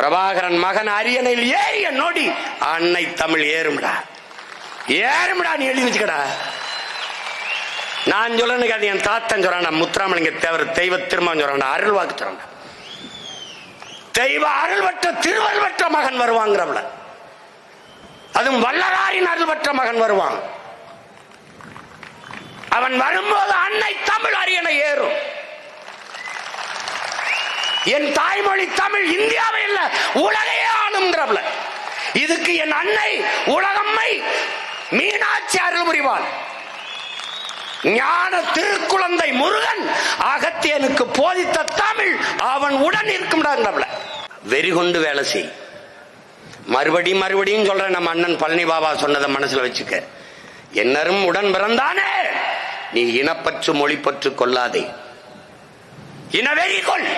பிரபாகரன் மகன் அரியணையில் ஏறிய நொடி அன்னை தமிழ் ஏறும்டா. ஏறும்டா நீ எழுதி வச்சுக்கடா. நான் சொல்லணுங்க அது என் தாத்தன் சொல்றான் முத்துராமலிங்க தேவர் தெய்வ திருமணம் சொல்றான் அருள் வாக்கு சொல்றான் தெய்வ அருள்வற்ற பெற்ற மகன் வருவாங்கிறவள. அதுவும் வல்லராரின் அருள்வற்ற மகன் வருவான். அவன் வரும்போது அன்னை தமிழ் அரியணை ஏறும். என் தாய்மொழி தமிழ் இந்தியாவை இல்ல உலகையே ஆளுங்கிறவள இதுக்கு என் அன்னை உலகம்மை மீனாட்சி அருள் புரிவாள் ஞான திருக்குழந்தை முருகன் அகத்தியனுக்கு போதித்த தமிழ் அவன் உடன் இருக்கும்டாங்கிறவள. வெறி கொண்டு வேலை செய். மறுபடியும் மறுபடியும் சொல்ற நம்ம அண்ணன் பழனி பாபா சொன்னதை மனசுல வச்சுக்க. என்னரும் உடன் பிறந்தானே நீ இனப்பற்று மொழி பற்று கொள்ளாதே இனவெறி கொள்.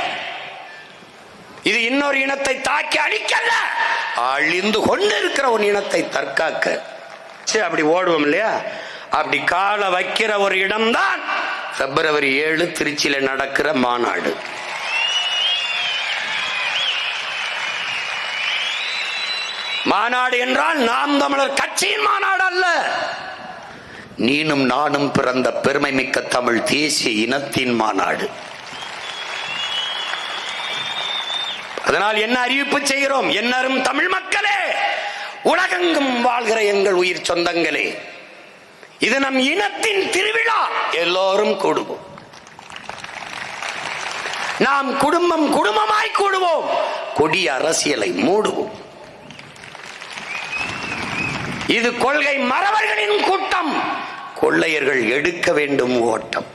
இது இன்னொரு இனத்தை தாக்கி அழிக்கல அழிந்து கொண்டு இருக்கிற ஒரு இனத்தை தற்காக்க. சரி அப்படி ஓடுவோம் இல்லையா? அப்படி கால வைக்கிற ஒரு இடம்தான் பிப்ரவரி ஏழு திருச்சியில நடக்கிற மாநாடு. மாநாடு என்றால் நாம் தமிழர் கட்சியின் மாநாடு அல்ல. நீனும் நானும் பிறந்த பெருமை மிக்க தமிழ் தேசிய இனத்தின் மாநாடு. அதனால் என்ன அறிவிப்பு செய்கிறோம்? என்னரும் தமிழ் மக்களே உலகெங்கும் வாழ்கிற எங்கள் உயிர் சொந்தங்களே இது நம் இனத்தின் திருவிழா. எல்லோரும் கூடுவோம். நாம் குடும்பம் குடும்பமாய் கூடுவோம். கொடிய அரசியலை மூடுவோம். இது கொள்கை மறவர்களின் கூட்டம். கொள்ளையர்கள் எடுக்க வேண்டும் ஓட்டம்.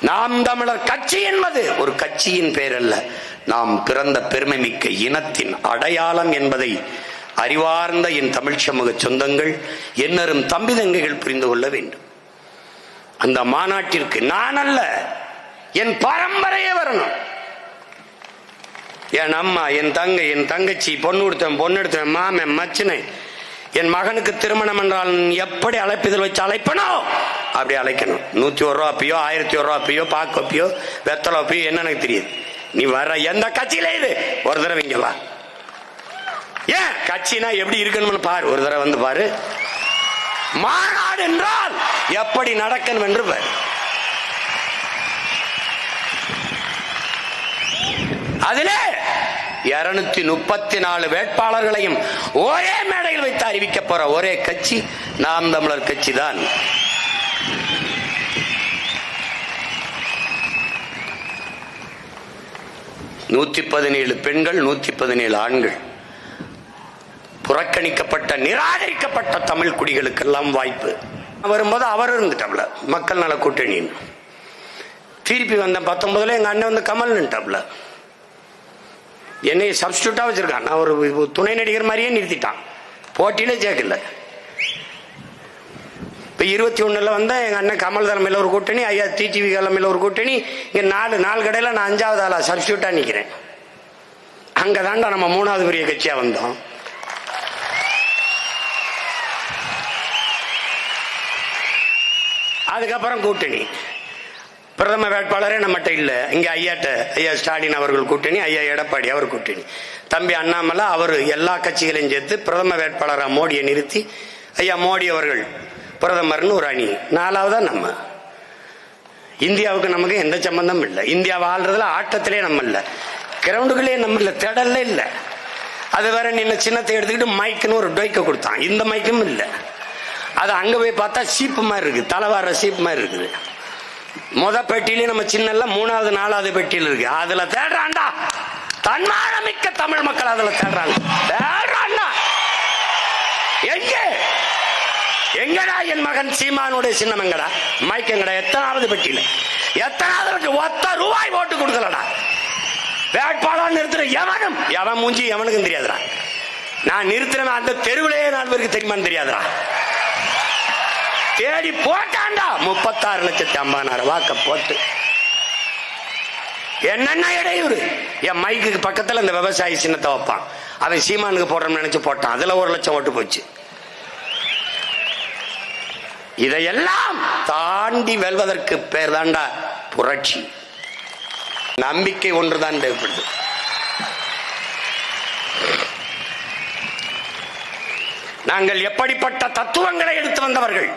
நாம் தமிழர் கட்சி என்பது ஒரு கட்சியின் பெயர் அல்ல நாம் பிறந்த பெருமை மிக்க இனத்தின் அடையாளம் என்பதை அறிவார்ந்த என் தமிழ் சமூக சொந்தங்கள் என்னரும் தம்பி தங்கைகள் புரிந்து கொள்ள வேண்டும். அந்த மாநாட்டிற்கு நான் அல்ல என் பரம்பரையே வரணும். என் அம்மா என் தங்கை என் தங்கச்சி பொண்ணு கொடுத்தவன் பொண்ணு எடுத்தவன் மாமன் மச்சினை என் மகனுக்கு திருமணம் என்றால் எப்படி அழைப்பிதழ் வச்சு அழைப்பனோ? அப்படி அழைக்கணும். நூத்தி ஒரு ரூபா அப்பயோ ஆயிரத்தி ஒரு ரூபா அப்பயோ பாக்கு அப்பயோ வெத்தலை அப்பயோ என்ன எனக்கு தெரியுது? நீ வர்ற எந்த கட்சியில இது? ஒரு தடவை இங்க வா. ஏன்? கட்சினா எப்படி இருக்கணும்னு பாரு. ஒரு தடவை வந்து பாரு. மாநாடு என்றால் எப்படி நடக்கணும் என்று பாரு. அதிலே இருநூத்தி முப்பத்தி நாலு வேட்பாளர்களையும் ஒரே மேடையில் வைத்து அறிவிக்க போற ஒரே கட்சி நாம் தமிழர் கட்சி தான் நூத்தி பதினேழு பெண்கள் நூத்தி பதினேழு ஆண்கள். புறக்கணிக்கப்பட்ட நிராகரிக்கப்பட்ட தமிழ் குடிகளுக்கெல்லாம் வாய்ப்பு. வரும்போது அவர் இருந்துட்டாப்ல மக்கள் நல கூட்டணின்னு. திருப்பி வந்த பத்தொன்பதுல எங்க அண்ணன் வந்து கமல் நின்ட்டாப்ல. என்னை சப்ஸ்டியூட்டா வச்சிருக்கான். நான் ஒரு துணை நடிகர் மாதிரியே நிறுத்திட்டான். போட்டியில சேர்க்கல இப்போ இருபத்தி ஒன்றில் வந்து எங்கள் அண்ணன் கமல் தலைமையில் ஒரு கூட்டணி ஐயா டிடிவி தலைமையில் ஒரு கூட்டணி இங்கே நாலு நாலு கடையில் நான் அஞ்சாவது ஆளாக சப்ஸ்டியூட்டாக நிற்கிறேன் அங்கே தாண்டா நம்ம மூணாவது பெரிய கட்சியாக வந்தோம். அதுக்கப்புறம் கூட்டணி. பிரதம வேட்பாளரே நம்மகிட்ட இல்லை. இங்கே ஐயாட்ட ஐயா ஸ்டாலின் அவர்கள் கூட்டணி ஐயா எடப்பாடி அவர் கூட்டணி. தம்பி அண்ணாமலை அவர் எல்லா கட்சிகளையும் சேர்த்து பிரதம வேட்பாளராக மோடியை நிறுத்தி ஐயா மோடி அவர்கள் பிரதமர்னு ஒரு அணி. நாலாவதா நம்ம. இந்தியாவுக்கு நமக்கு எந்த சம்பந்தமும் இல்லை. இந்தியா வாழ்றதுல ஆட்டத்திலே நம்ம இல்லை. கிரவுண்டுகளே நம்ம இல்லை. திடல்ல இல்லை. அது வேற நின்ன சின்னத்தை எடுத்துக்கிட்டு மைக்குன்னு ஒரு டொய்க்க கொடுத்தான். இந்த மைக்கும் இல்லை. அது அங்கே போய் பார்த்தா சீப்பு மாதிரி இருக்குது தலைவார சீப்பு மாதிரி இருக்குது. முத பெட்டியிலே நம்ம சின்னல்ல மூணாவது நாலாவது பெட்டியில் இருக்கு. அதுல தேடுறாண்டா தன்மானமிக்க தமிழ் மக்கள் அதுல தேடுறாங்க. தேடுறாண்டா எங்கே? எங்கடா என் மகன் சீமானுடைய சின்னம் எங்கடா? மைக் எங்கடா? எத்தனாவது பெட்டியில். எத்தனாவது ஒத்த ரூபாய் ஓட்டு கொடுக்கலடா. வேட்பாளர் நிறுத்துற எவனும் எவன் மூஞ்சி எவனுக்கும் தெரியாதுடா. நான் நிறுத்தின அந்த தெருவிலேயே நாலு பேருக்கு தெரியுமான்னு தெரியாதுடா. தேடி போட்டான்டா. முப்பத்தாறு லட்சத்தி ஐம்பதாயிரம். வாக்க போட்டு. என்னென்ன இடையூறு? என் மைக்கு பக்கத்தில் இந்த விவசாயி சின்னத்தை வைப்பான். அவன் சீமானுக்கு போடுறோம்னு நினச்சி போட்டான். அதில் ஒரு லட்சம் ஓட்டு போச்சு. இதையெல்லாம் தாண்டி வெல்வதற்கு பேர் தாண்டா புரட்சி. நம்பிக்கை ஒன்றுதான் தேவைப்படுது நாங்கள் எப்படிப்பட்ட தத்துவங்களை எடுத்து வந்தவர்கள்?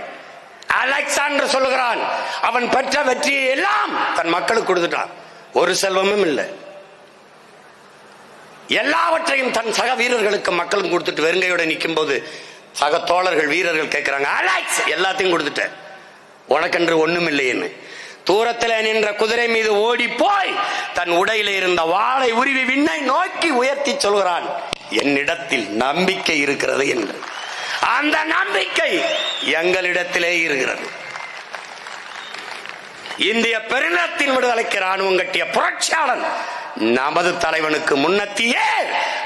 அலெக்சாண்டர் சொல்லுகிறான் அவன் பெற்ற வெற்றியை எல்லாம் தன் மக்களுக்கு கொடுத்துட்டான். ஒரு செல்வமும் இல்லை. எல்லாவற்றையும் தன் சக வீரர்களுக்கு மக்களும் கொடுத்துட்டு வெறுங்கையோட நிற்கும் போது சக தோழர்கள் வீரர்கள் கேட்கிறாங்க அலாய்ஸ்! எல்லாத்தையும் கொடுத்துட்டேன் உனக்கென்று ஒண்ணும் இல்லைன்னு தூரத்தில் நின்ற குதிரை மீது ஓடி போய் தன் உடையில இருந்த வாளை உருவி விண்ணை நோக்கி உயர்த்தி சொல்கிறான். என்னிடத்தில் நம்பிக்கை இருக்கிறது என்று. அந்த நம்பிக்கை எங்களிடத்திலே இருக்கிறது. இந்திய பெருநிலத்தின் விடுதலைக்கு ராணுவம் கட்டிய புரட்சியாளன் நமது தலைவனுக்கு முன்னத்தியே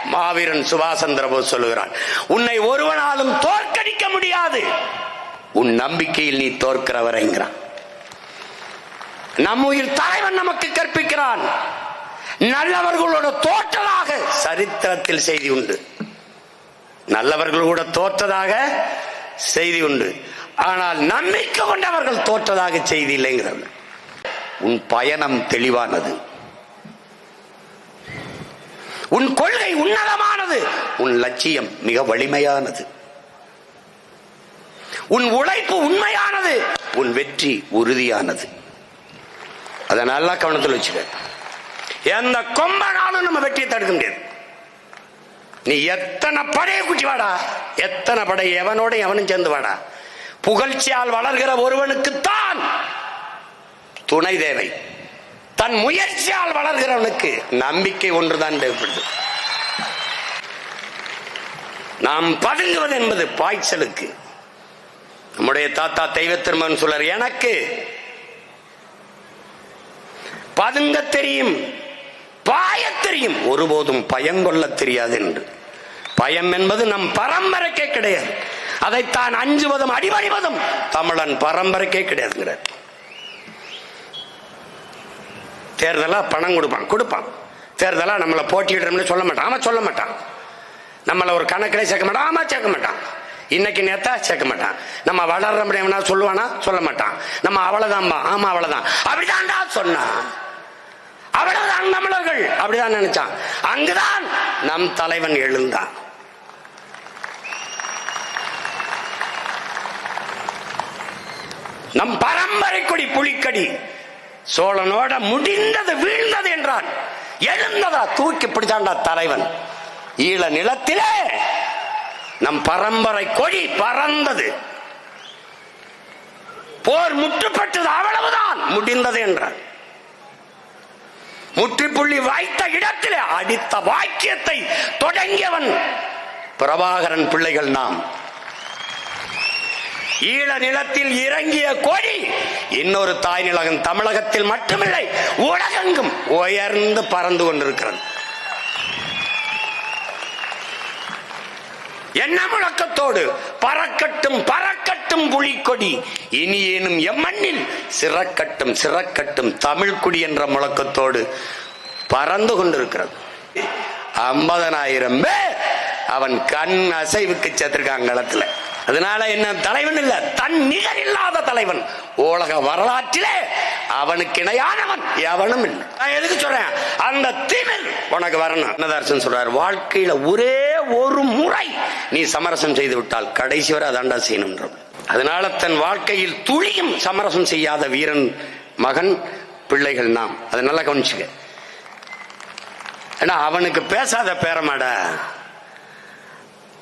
மாவீரன் சுபாஷ் சந்திரபோஸ் சொல்லுகிறான் உன்னை ஒருவனாலும் தோற்கடிக்க முடியாது. உன் நம்பிக்கையில் நீ தோற்கிறவரைங்கிறான். நம் உயிர் தலைவன் நமக்கு கற்பிக்கிறான். நல்லவர்களோட தோற்றதாக சரித்திரத்தில் செய்தி உண்டு. நல்லவர்களோட தோற்றதாக செய்தி உண்டு. ஆனால் நம்பிக்கை கொண்டவர்கள் தோற்றதாக செய்தி இல்லைங்கிறது உன் பயணம் தெளிவானது. உன் கொள்கை உன்னதமானது. உன் லட்சியம் மிக வலிமையானது. உன் உழைப்பு உண்மையானது. உன் வெற்றி உறுதியானது. அதை நல்லா கவனத்தில் வச்சுக்க எந்த கொம்பனாலும் நம்ம வெற்றியை தடுக்க முடியாது. நீ எத்தனை படையை குட்டி வாடா? எத்தனை படை? எவனோட எவனும் சேர்ந்து வாடா. புகழ்ச்சியால் வளர்கிற ஒருவனுக்குத்தான் துணை தேவை. தன் முயற்சியால் வளர்கிறவனுக்கு நம்பிக்கை ஒன்றுதான் தேவைப்படுது. நாம் பதுங்குவது என்பது பாய்ச்சலுக்கு. நம்முடைய தாத்தா தெய்வ திருமன் சொல்றார் எனக்கு பதுங்க தெரியும் பாய தெரியும் ஒருபோதும் பயங்கொள்ள தெரியாது என்று. பயம் என்பது நம் பரம்பரைக்கே கிடையாது. அதைத்தான் அஞ்சுவதும் அடிபணிவதும் தமிழன் பரம்பரைக்கே கிடையாதுங்கிறார். தேர்தலாக பணம் கொடுப்பான். கொடுப்பான். தேர்தலாக நம்மளை போட்டியிடுறோம்னு சொல்ல மாட்டான். ஆமாம் சொல்ல மாட்டான். நம்மளை ஒரு கணக்கிலே சேர்க்க மாட்டான். ஆமாம் சேர்க்க மாட்டான். இன்னைக்கு நேத்தா சேர்க்க மாட்டான். நம்ம வளர்ற முடியவனா சொல்லுவானா? சொல்ல மாட்டான். நம்ம அவ்வளவுதான்பா. ஆமா அவ்வளவுதான். அப்படிதான்டா சொன்னான். அவ்வளவுதான் தமிழர்கள் அப்படிதான் நினைச்சான். அங்குதான் நம் தலைவன் எழுந்தான். நம் பரம்பரை கொடி புலிக்கடி சோழனோட முடிந்தது வீழ்ந்தது என்றான். எழுந்ததா தூக்கி பிடிச்சாண்டா தலைவன். ஈழ நிலத்திலே நம் பரம்பரை கொடி பறந்தது. போர் முற்றுப்பட்டது அவ்வளவுதான் முடிந்தது என்றான். முற்றுப்புள்ளி வாய்த்த இடத்திலே அடித்த வாக்கியத்தை தொடங்கியவன் பிரபாகரன் பிள்ளைகள் நாம். ஈழ நிலத்தில் இறங்கிய கொடி இன்னொரு தாய் நிலகம் தமிழகத்தில் மட்டுமில்லை உலகெங்கும் உயர்ந்து பறந்து கொண்டிருக்கிறது. என்ன முழக்கத்தோடு? பறக்கட்டும் பறக்கட்டும் புலிக்கொடி. இனியேனும் எம்மண்ணில் சிறக்கட்டும் சிறக்கட்டும் தமிழ் குடி என்ற முழக்கத்தோடு பறந்து கொண்டிருக்கிறது. ஐம்பதனாயிரம் பேர் அவன் கண் அசைவுக்கு சேர்த்திருக்காங்க களத்துல. அதனால என்ன தலைவன் இல்ல தன் நிகர் இல்லாத தலைவன். உலக வரலாற்றிலே அவனுக்கு இணையானவன் எவனும் இல்லை. நான் எதுக்கு சொல்றேன்? அந்த திமிர் உனக்கு வரணும். அன்னதாரசன் சொல்றாரு வாழ்க்கையில ஒரே ஒரு முறை நீ சமரசம் செய்து விட்டால் கடைசி வரை அதாண்டா செய்யணும் அதனால தன் வாழ்க்கையில் துளியும் சமரசம் செய்யாத வீரன் மகன் பிள்ளைகள் நாம். அதை நல்லா கவனிச்சுக்க. ஏன்னா அவனுக்கு பேசாத பேரமாடா.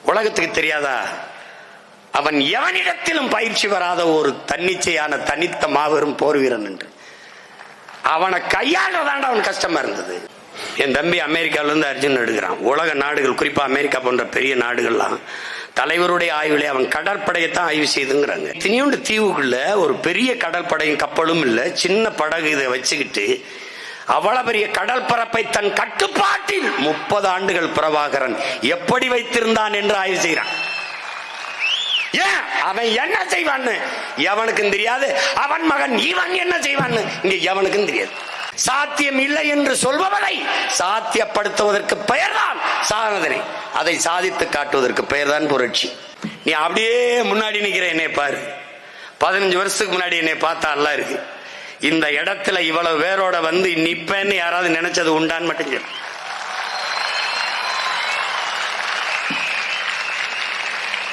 உலகத்துக்கு தெரியாதா? அவன் எவனிடத்திலும் பயிற்சி வராத ஒரு தன்னிச்சையான தனித்த மாபெரும் போர் வீரன் என்று. அவனை கையாளுறதாண்ட அவன் கஷ்டமா இருந்தது. என் தம்பி அமெரிக்காவிலேருந்து அர்ஜுன் எடுக்கிறான். உலக நாடுகள் குறிப்பா அமெரிக்கா போன்ற பெரிய நாடுகள்லாம் தலைவருடைய ஆய்வுல அவன் கடற்படையத்தான் ஆய்வு செய்துங்கிறாங்க. தினியோண்டு தீவுக்குள்ள ஒரு பெரிய கடற்படையும் கப்பலும் இல்லை. சின்ன படகு இதை வச்சுக்கிட்டு அவ்வளவு பெரிய கடல் பரப்பை தன் கட்டுப்பாட்டில் முப்பது ஆண்டுகள் பிரபாகரன் எப்படி வைத்திருந்தான் என்று ஆய்வு செய்கிறான். ஏன்? அவன் என்ன செய்வான்னு? எவனுக்கும் தெரியாது. அவன் மகன் இவன் என்ன செய்வான்னு? இங்க எவனுக்கும் தெரியாது. சாத்தியம் இல்லை என்று சொல்பவரை சாத்தியப்படுத்துவதற்கு பெயர்தான் சாதனை அதை சாதித்து காட்டுவதற்கு பெயர்தான் புரட்சி. நீ அப்படியே முன்னாடி நிக்கிற என்னை பாரு. பதினஞ்சு வருஷத்துக்கு முன்னாடி என்னை பார்த்தா எல்லாம் இருக்கு. இந்த இடத்துல இவ்வளவு பேரோட வந்து நிப்பேன்னு யாராவது நினைச்சது உண்டான்னு மட்டும் சொல்லு.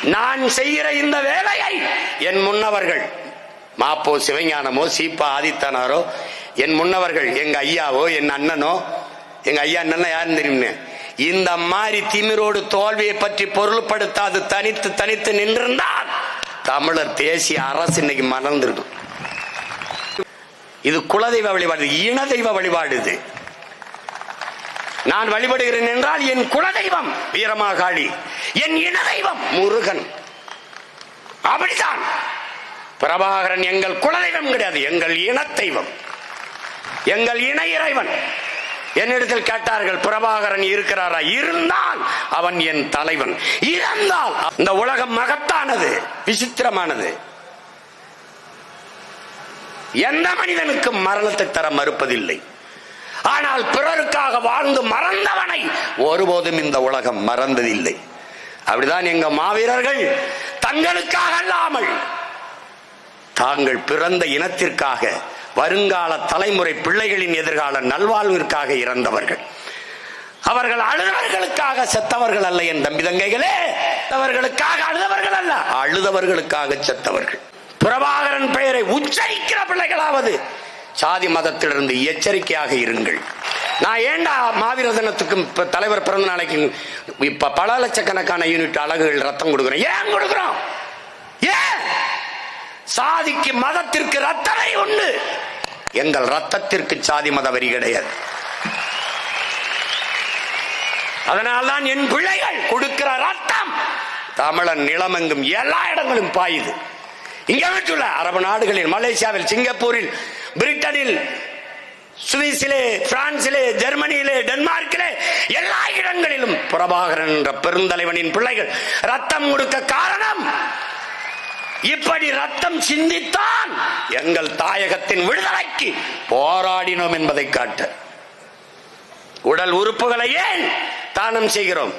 நான் செய்கிற இந்த வேலையை என் முன்னவர்கள் மாப்போ சிவஞானமோ சீப்பா ஆதித்தனாரோ என் முன்னவர்கள் எங்க ஐயாவோ என் அண்ணனோ எங்க ஐயா அண்ணன் யாருன்னு தெரியும் இந்த மாதிரி திமிரோடு தோல்வியை பற்றி பொருள்படுத்தாது தனித்து தனித்து நின்றிருந்தால் தமிழர் தேசிய அரசு இன்னைக்கு மறந்துருக்கும். இது குலதெய்வ வழிபாடு இன தெய்வ வழிபாடு இது. நான் வழிபடுகிறேன் என்றால் என் குலதெய்வம் வீரமாகாளி என் இன தெய்வம் முருகன். அப்படித்தான். பிரபாகரன் எங்கள் குலதெய்வம் கிடையாது எங்கள் இன தெய்வம் எங்கள் இன இறைவன். என்னிடத்தில் கேட்டார்கள் பிரபாகரன் இருக்கிறாரா? இருந்தால் அவன் என் தலைவன். இறந்தால் இந்த உலகம் மகத்தானது விசித்திரமானது. எந்த மனிதனுக்கும் மரணத்தை தர மறுப்பதில்லை. ஆனால் பிறருக்காக வாழ்ந்து மறந்தவனை ஒருபோதும் இந்த உலகம் மறந்ததில்லை. அப்படிதான் எங்க மாவீரர்கள் தங்களுக்காக அல்லாமல் தாங்கள் பிறந்த இனத்திற்காக வருங்கால தலைமுறை பிள்ளைகளின் எதிர்கால நல்வாழ்விற்காக இறந்தவர்கள். அவர்கள் அழுதவர்களுக்காக செத்தவர்கள் அல்ல என் தம்பி தங்கைகளே. அவர்களுக்காக அழுதவர்கள் அல்ல. அழுதவர்களுக்காக செத்தவர்கள். பிரபாகரன் பெயரை உச்சரிக்கிற பிள்ளைகளாவது சாதி மதத்திலிருந்து எச்சரிக்கையாக இருங்கள். நான் ஏண்டா மாவீர தினத்துக்கும் இப்ப தலைவர் பிறந்த நாளைக்கு இப்ப பல லட்சக்கணக்கான யூனிட் அழகுகள் ரத்தம் கொடுக்குறோம். ஏன் கொடுக்குறோம்? ஏன்? சாதிக்கு மதத்திற்கு ரத்தனை வரி உண்டு. எங்கள் ரத்தத்திற்கு சாதி மத வரி கிடையாது. அதனால்தான் என் பிள்ளைகள் கொடுக்கிற ரத்தம் தமிழன் நிலமெங்கும் எல்லா இடங்களும் பாயுது. இங்க மட்டும் அரபு நாடுகளில் மலேசியாவில் சிங்கப்பூரில் பிரிட்டனில் சுவிஸிலே பிரான்சிலே ஜெர்மனியிலே டென்மார்க்கிலே எல்லா இடங்களிலும் பிரபாகரன் என்ற பெருந்தலைவனின் பிள்ளைகள் ரத்தம் கொடுக்க காரணம். இப்படி ரத்தம் சிந்தித்தான் எங்கள் தாயகத்தின் விடுதலைக்கு போராடினோம் என்பதை காட்ட. உடல் உறுப்புகளை ஏன் தானம் செய்கிறோம்?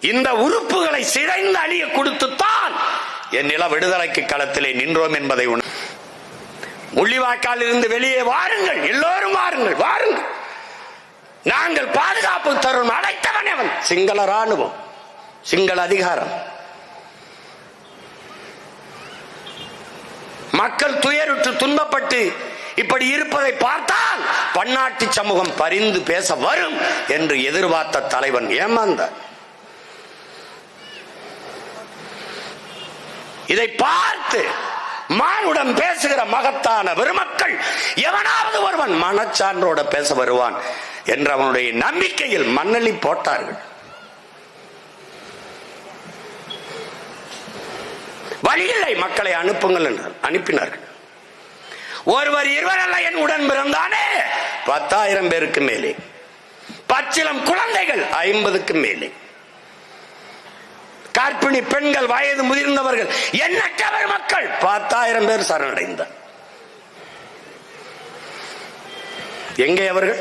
இந்த உறுப்புகளை சிதைந்து அழிய கொடுத்துத்தான் என் நில விடுதலைக்கு களத்திலே நின்றோம் என்பதை உணர் முள்ளிவாய்க்கால் இருந்து வெளியே வாருங்கள். எல்லோரும் வாருங்கள். வாருங்கள். நாங்கள் பாதுகாப்பு தரும் அழைத்தவன் அவன். சிங்கள ராணுவம் சிங்கள அதிகாரம். மக்கள் துயருற்று துன்பப்பட்டு இப்படி இருப்பதை பார்த்தால் பன்னாட்டு சமூகம் பரிந்து பேச வரும் என்று எதிர்பார்த்த தலைவன் ஏமாந்த இதை பார்த்து மானுடன் பேசுகிற மகத்தான பெருமக்கள் எவனாவது ஒருவன் மனச்சான்றோட பேச வருவான் என்று அவனுடைய நம்பிக்கையில் மண்ணலி போட்டார்கள். வழியில்லை மக்களை அனுப்புங்கள் என்றார் அனுப்பினார்கள். ஒருவர் இருவர் அல்ல என் உடன் பிறந்தானே? பத்தாயிரம் பேருக்கு மேலே. பச்சிலம் குழந்தைகள் ஐம்பதுக்கு மேலே. கார்ப்பிணி பெண்கள் வயது முதிர்ந்தவர்கள் எண்ணற்றவர் மக்கள்? பத்தாயிரம் பேர் சரணடைந்தார் எங்கே அவர்கள்?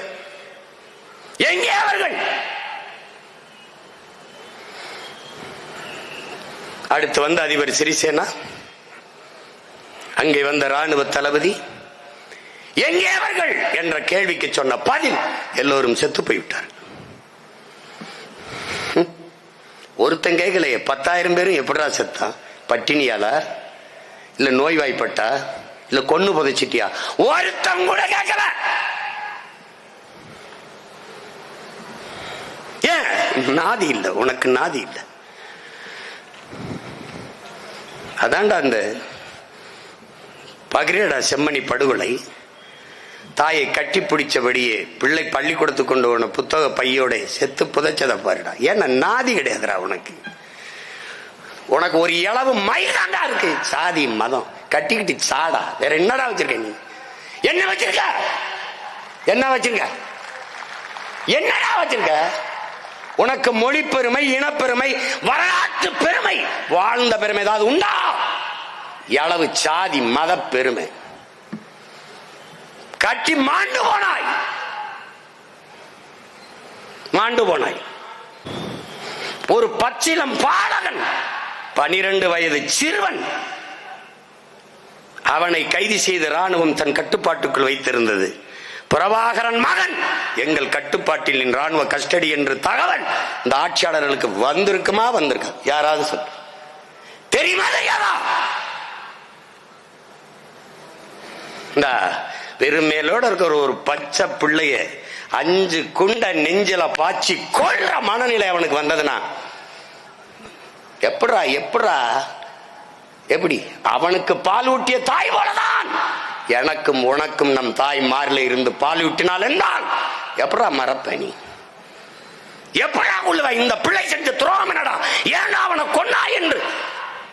எங்கே அவர்கள்? அடுத்து வந்த அதிபர் சிறிசேனா அங்கே வந்த ராணுவ தளபதி எங்கே அவர்கள்? என்ற கேள்விக்கு சொன்ன பதில் எல்லோரும் செத்து போய்விட்டார்கள். ஒருத்தன் கேட்கலையே பத்தாயிரம் பேரும் எப்படிடா செத்தான்? பட்டினியாலா இல்ல நோய்வாய்ப்பட்டா? இல்ல கொன்னு புதைச்சிட்டியா? ஒருத்தன் கூட கேட்கல ஏன்? நாதி இல்லை உனக்கு நாதி இல்லை. அதான்டா அந்த பகிரடா செம்மணி படுகொலை. தாயை கட்டி பிடிச்சபடியே பிள்ளை பள்ளிக்கூடத்துக்கு கொண்டு போன புத்தக பையோட செத்து புதைச்சதை பாருடா. ஏன்னா நாதி கிடையாதுடா உனக்கு. உனக்கு ஒரு இளவு மயிலாண்டா இருக்கு. சாதி மதம். கட்டிக்கிட்டு சாடா. வேற என்னடா வச்சிருக்க நீ? என்ன வச்சிருக்க? என்ன வச்சிருக்க? என்னடா வச்சிருக்க? உனக்கு மொழி பெருமை இனப்பெருமை வரலாற்று பெருமை வாழ்ந்த பெருமை ஏதாவது உண்டா? எளவு சாதி மத பெருமை. கட்டி மாண்டு போனாய். மாண்டு போனாய். ஒரு பச்சிலம் பாலகன் பனிரெண்டு வயது சிறுவன் அவனை கைது செய்த ராணுவம் தன் கட்டுப்பாட்டுக்குள் வைத்திருந்தது. பிரபாகரன் மகன் எங்கள் கட்டுப்பாட்டில் நின் ராணுவ கஸ்டடி என்று தகவல் இந்த ஆட்சியாளர்களுக்கு வந்திருக்குமா வந்திருக்கா? யாராவது சொல். தெரியுமா தெரியாதா? இந்த பெருமேலோட இருக்கிற ஒரு பச்சை பிள்ளைய அஞ்சு குண்ட நெஞ்சில பாய்ச்சி கொள்ற மனநிலை அவனுக்கு வந்ததுன்னா எப்படா எப்படா எப்படி? அவனுக்கு பால் ஊட்டிய தாய் போலதான். எனக்கும் உனக்கும் நம் தாய் மாறில இருந்து பால் ஊட்டினால் என்றால் எப்படா மறப்ப நீ? எப்படா உள்ளவ இந்த பிள்ளை செஞ்ச துரோகம் என்னடா? ஏன்னா அவனை கொன்னா என்று?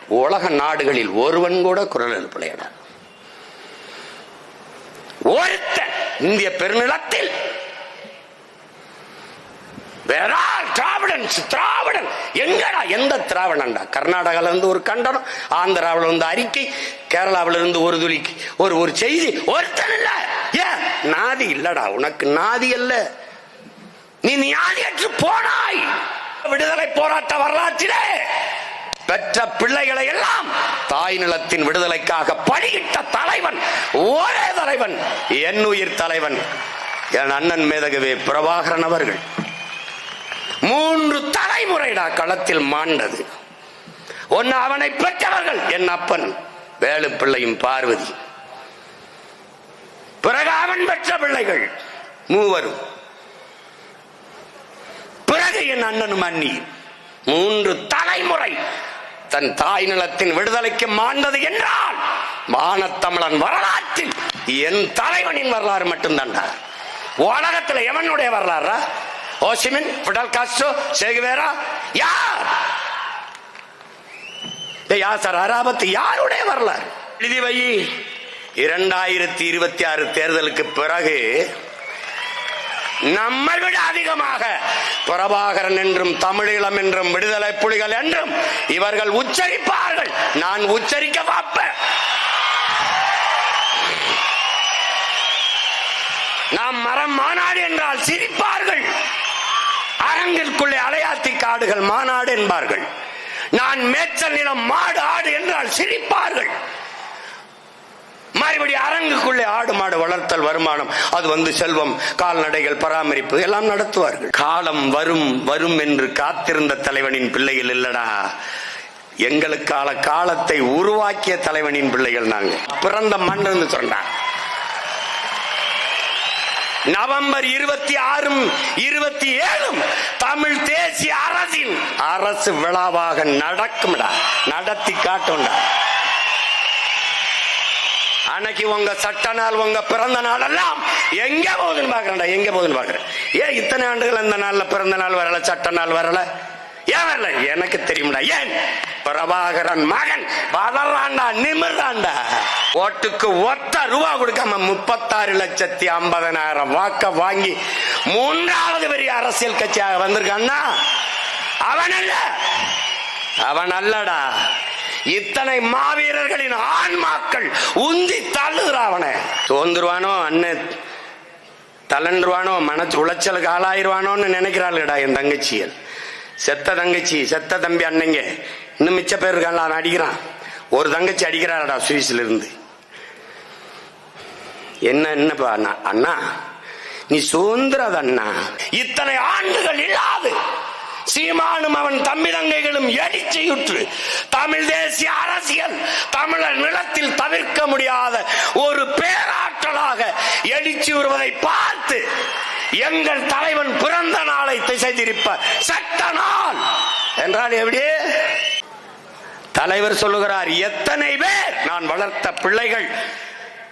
உலக நாடுகளில் ஒருவன் கூட குரல் எழுப்பலையடா. ஒருத்தன் இந்திய பெருநிலத்தில். வேறா திராவிடன் திராவிடன் எங்கடா எந்த திராவிடன்டா? கர்நாடகால இருந்து ஒரு கண்டனம் ஆந்திராவில் இருந்து அறிக்கை கேரளாவில இருந்து ஒரு துளிக்கு ஒரு ஒரு செய்தி. ஒருத்தன் இல்ல. ஏன்? நாதி இல்லடா உனக்கு நாதி அல்ல. நீ நியாயற்று போனாய். விடுதலை போராட்ட வரலாற்றிலே. பெற்ற பிள்ளைகளை எல்லாம் தாய் நிலத்தின் விடுதலைக்காக பணியிட்ட தலைவன் ஒரே தலைவன் என் உயிர் தலைவன் என் அண்ணன் மேதகவே பிரபாகரன் அவர்கள். மூன்று தலைமுறைடா களத்தில் மாண்டது. ஒன்னு அவனை பெற்றவர்கள் என் அப்பன் வேலு பிள்ளையும் பார்வதி. பிறகு அவன் பெற்ற பிள்ளைகள் மூவரும். பிறகு என் அண்ணனும் அண்ணி மூன்று தலைமுறை தன் தாய் நிலத்தின் விடுதலைக்கு மாண்டது என்றால் மானத்தமிழன் வரலாற்றில் என் தலைவனின் வரலாறு மட்டும்தான் உலகத்தில் எவனுடைய வரலாறா? ஓசிமின் புடல் காஸ்டோ சேகுவேரா யார்? யார் சார்? அராபத்து யாருடைய வரலாறு? எழுதி வை. இரண்டாயிரத்தி இருபத்தி ஆறு தேர்தலுக்கு பிறகு நம்மை விட அதிகமாக. பிரபாகரன் என்றும் தமிழீழம் என்றும் விடுதலை புலிகள் என்றும் இவர்கள் உச்சரிப்பார்கள். நான் உச்சரிக்க பார்ப்பேன். நாம் மரம் மாநாடு என்றால் சிரிப்பார்கள். அரங்கிற்குள்ளே அலையாத்தி காடுகள் மாநாடு என்பார்கள். நான் மேய்ச்சல் நிலம் மாடு ஆடு என்றால் சிரிப்பார்கள். மறுபடி அரங்குக்குள்ளே ஆடு மாடு வளர்த்தல் வருமானம். அது வந்து செல்வம் கால்நடைகள் பராமரிப்பு எல்லாம் நடத்துவார்கள். காலம் வரும் வரும் என்று காத்திருந்த தலைவனின் பிள்ளைகள் இல்லடா. எங்களுக்கான காலத்தை உருவாக்கிய தலைவனின் பிள்ளைகள் நாங்க. பிறந்த மண் சொன்னார் நவம்பர் இருபத்தி ஆறும் இருபத்தி ஏழும் தமிழ் தேசிய அரசின் அரசு விழாவாக நடக்கும்டா. நடத்தி காட்டும்டா. அன்னைக்கு உங்க சட்ட நாள் உங்க பிறந்த நாள் எல்லாம் எங்க போகுதுன்னு பாக்குறேன்டா எங்க போகுதுன்னு பாக்குறேன் ஏன் இத்தனை ஆண்டுகள் இந்த நாள்ல பிறந்த நாள் வரல சட்ட நாள் வரல? ஏன் வரல? எனக்கு தெரியும்டா ஏன்? பிரபாகரன் மகன் வளர்றான்டா நிமிர்றான்டா. ஓட்டுக்கு ஒத்த ரூபா கொடுக்காம முப்பத்தாறு லட்சத்தி ஐம்பதனாயிரம் வாக்க வாங்கி மூன்றாவது பெரிய அரசியல் கட்சியாக வந்திருக்கான்னா அவன் அல்ல. அவன் அல்லடா. இத்தனை மாவீரர்களின் ஆன்மாக்கள் உந்தி தள்ளுகிறாவன தோந்துருவானோ அண்ணன் தளன்றுவானோ மனசு உளைச்சலுக்கு ஆளாயிருவானோன்னு நினைக்கிறாள்டா என் தங்கச்சியல். செத்த தங்கச்சி செத்த தம்பி அண்ணங்க. இன்னும் மிச்ச பேர் இருக்கான்ல அவன் அடிக்கிறான். ஒரு தங்கச்சி அடிக்கிறாடா சுவிஸ்ல இருந்து என்ன என்னப்பா அண்ணா அண்ணா? நீ சுதந்திரது அண்ணா இத்தனை ஆண்டுகள் இல்லாது சீமானும் அவன் தம்பிதங்கைகளும் எழுச்சியுற்று தமிழ் தேசிய அரசியல் தமிழர் நிலத்தில் தவிர்க்க முடியாத ஒரு பேராற்றலாக எழுச்சி வருவதை பார்த்து எங்கள் தலைவன் பிறந்த நாளை திசை திருப்ப சட்ட நாள் என்றால் எப்படி? தலைவர் சொல்லுகிறார் எத்தனை பேர் நான் வளர்த்த பிள்ளைகள்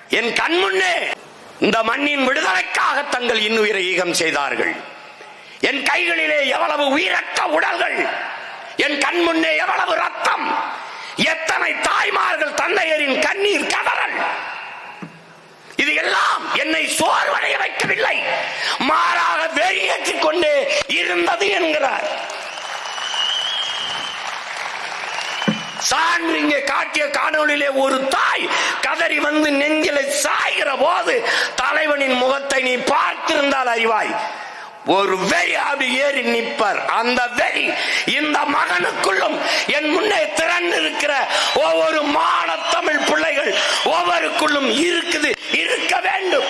என் கண்முன்னே இந்த மண்ணின் விடுதலைக்காக தங்கள் இன்னுயிரை ஈகம் செய்தார்கள். என் கைகளிலே எவ்வளவு உயிரற்ற உடல்கள் என் கண் முன்னே எவ்வளவு ரத்தம் எத்தனை தாய்மார்கள் தந்தையரின் கண்ணீர் கதறல். இது எல்லாம் என்னை சோர்வடைய வைக்கவில்லை. மாறாக வெறியேற்றிக் கொண்டே இருந்தது என்கிறார். சான்று இங்கே காட்டிய காணொலியிலே ஒரு தாய் கதறி வந்து நெஞ்சிலை சாய்கிற போது தலைவனின் முகத்தை நீ பார்த்திருந்தால் அறிவாய். ஒரு வெறி அப்படி ஏறி நிற்பார். அந்த வெறி இந்த மகனுக்குள்ளும் என் முன்னே திறன் இருக்கிற ஒவ்வொரு மாட தமிழ் பிள்ளைகள் ஒவ்வொருக்குள்ளும் இருக்குது இருக்க வேண்டும்.